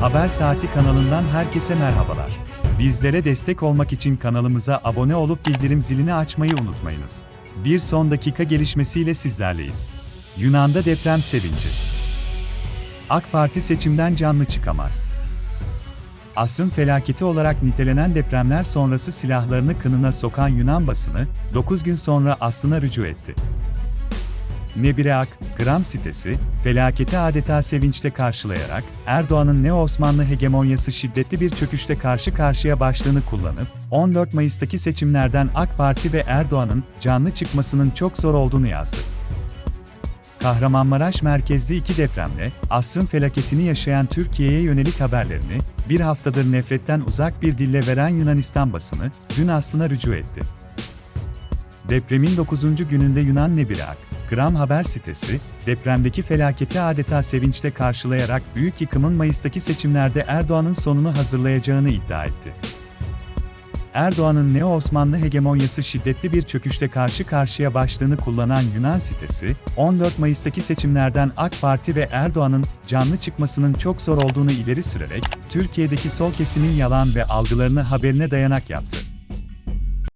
Haber Saati kanalından herkese merhabalar. Bizlere destek olmak için kanalımıza abone olup bildirim zilini açmayı unutmayınız. Bir son dakika gelişmesiyle sizlerleyiz. Yunan'da deprem sevinci. AK Parti seçimden canlı çıkamaz. Asrın felaketi olarak nitelenen depremler sonrası silahlarını kınına sokan Yunan basını, 9 gün sonra aslına rücu etti. Nebireak, Gram sitesi, felaketi adeta sevinçle karşılayarak, Erdoğan'ın Neo-Osmanlı hegemonyası şiddetli bir çöküşte karşı karşıya başlığını kullanıp, 14 Mayıs'taki seçimlerden AK Parti ve Erdoğan'ın canlı çıkmasının çok zor olduğunu yazdı. Kahramanmaraş merkezli iki depremle, asrın felaketini yaşayan Türkiye'ye yönelik haberlerini, bir haftadır nefretten uzak bir dille veren Yunanistan basını, dün aslına rücu etti. Depremin 9. gününde Yunan Nebirak, Gram haber sitesi, depremdeki felaketi adeta sevinçle karşılayarak büyük yıkımın Mayıs'taki seçimlerde Erdoğan'ın sonunu hazırlayacağını iddia etti. Erdoğan'ın Neo-Osmanlı hegemonyası şiddetli bir çöküşte karşı karşıya başlığını kullanan Yunan sitesi, 14 Mayıs'taki seçimlerden AK Parti ve Erdoğan'ın canlı çıkmasının çok zor olduğunu ileri sürerek, Türkiye'deki sol kesimin yalan ve algılarını haberine dayanak yaptı.